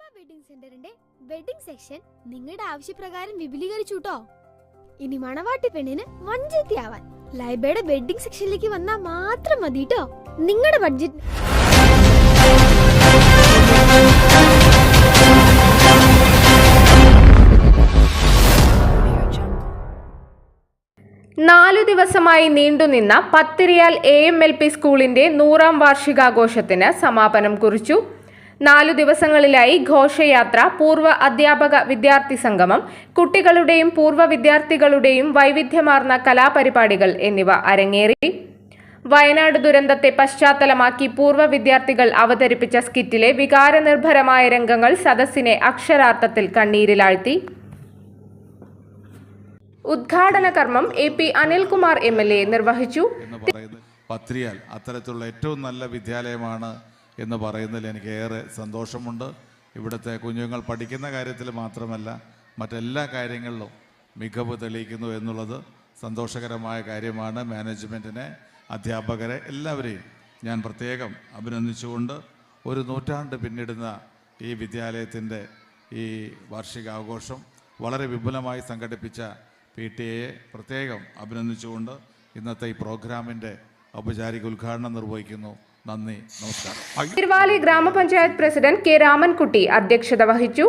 Wedding സെന്ററിന്റെ wedding section നിങ്ങളുടെ ആവശ്യപ്രകാരം വിപുലീകരിച്ചു കേട്ടോ ഇനി മണവാട്ടി പെണ്ണിന് വഞ്ചത്തിയാവാൻ ലൈബയുടെ വെഡിങ് സെക്ഷനിലേക്ക് വന്നാൽ മാത്രം മതി കേട്ടോ നിങ്ങളുടെ ബഡ്ജറ്റ് നാലു ദിവസമായി നീണ്ടുനിന്ന Pathiriyal A M L P സ്കൂളിന്റെ നൂറാം വാർഷികാഘോഷത്തിന് സമാപനം കുറിച്ചു. നാലു ദിവസങ്ങളിലായി ഘോഷയാത്ര പൂർവ അധ്യാപക വിദ്യാർത്ഥി സംഗമം കുട്ടികളുടെയും പൂർവ വിദ്യാർത്ഥികളുടെയും വൈവിധ്യമാർന്ന കലാപരിപാടികൾ എന്നിവ അരങ്ങേറി. വയനാട് ദുരന്തത്തെ പശ്ചാത്തലമാക്കി പൂർവ വിദ്യാർത്ഥികൾ അവതരിപ്പിച്ച സ്കിറ്റിലെ വികാരനിർഭരമായ രംഗങ്ങൾ സദസ്സിനെ അക്ഷരാർത്ഥത്തിൽ കണ്ണീരിലാഴ്ത്തി. ഉദ്ഘാടന കർമ്മം A P Anilkumar M L A നിർവഹിച്ചു. പത്രിയാൽ അത്തരത്തിലുള്ള ഏറ്റവും നല്ല വിദ്യാലയമാണ് എന്ന് പറയുന്നതിൽ എനിക്ക് ഏറെ സന്തോഷമുണ്ട്. ഇവിടുത്തെ കുഞ്ഞുങ്ങൾ പഠിക്കുന്ന കാര്യത്തിൽ മാത്രമല്ല മറ്റെല്ലാ കാര്യങ്ങളിലും മികവ് തെളിയിക്കുന്നു എന്നുള്ളത് സന്തോഷകരമായ കാര്യമാണ്. മാനേജ്മെന്റിനെ അധ്യാപകരെ എല്ലാവരെയും ഞാൻ പ്രത്യേകം അഭിനന്ദിച്ചുകൊണ്ട് ഒരു നൂറ്റാണ്ട് പിന്നിടുന്ന ഈ വിദ്യാലയത്തിന്റെ ഈ വാർഷികാഘോഷം വളരെ വിപുലമായി സംഘടിപ്പിച്ച പി ടി എയെ പ്രത്യേകം അഭിനന്ദിച്ചുകൊണ്ട് ഇന്നത്തെ ഈ പ്രോഗ്രാമിന്റെ ഔപചാരിക ഉദ്ഘാടനം നിർവഹിക്കുന്നു. നന്ദി. നമസ്കാരം. തിരുവാലി ഗ്രാമപഞ്ചായത്ത് പ്രസിഡന്റ് കെ രാമൻകുട്ടി അധ്യക്ഷത വഹിച്ചു.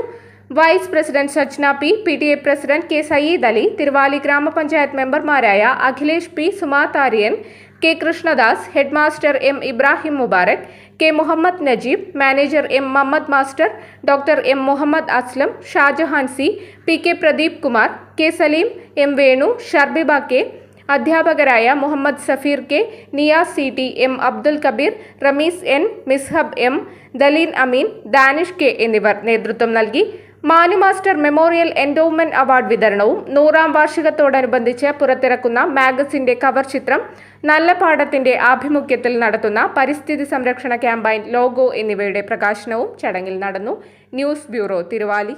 Vice president Sajna P P T A president K Sayyid Ali Thiruvali ഗ്രാമപഞ്ചായത്ത് മെമ്പർമാരായ Akhilesh P Sumatharyan K Krishnadas headmaster M Ibrahim Mubarak K Muhammad Najeeb manager M Muhammad master doctor M Muhammad Aslam Shajahan C P K Pradeep Kumar K Saleem M Venu Sharbiba K അധ്യാപകരായ Muhammad Safeer K Niyas C T M Abdul Kabeer Rameez N Mishab M Daleen Ameen Danish K എന്നിവർ നേതൃത്വം നൽകി. Manu master memorial endowment award വിതരണവും നൂറാം വാർഷികത്തോടനുബന്ധിച്ച് പുറത്തിറക്കുന്ന മാഗസിന്റെ cover ചിത്രം നല്ല പാഠത്തിന്റെ ആഭിമുഖ്യത്തിൽ നടത്തുന്ന പരിസ്ഥിതി സംരക്ഷണ ക്യാമ്പയിൻ ലോഗോ എന്നിവയുടെ പ്രകാശനവും ചടങ്ങിൽ നടന്നു. News bureau Thiruvali.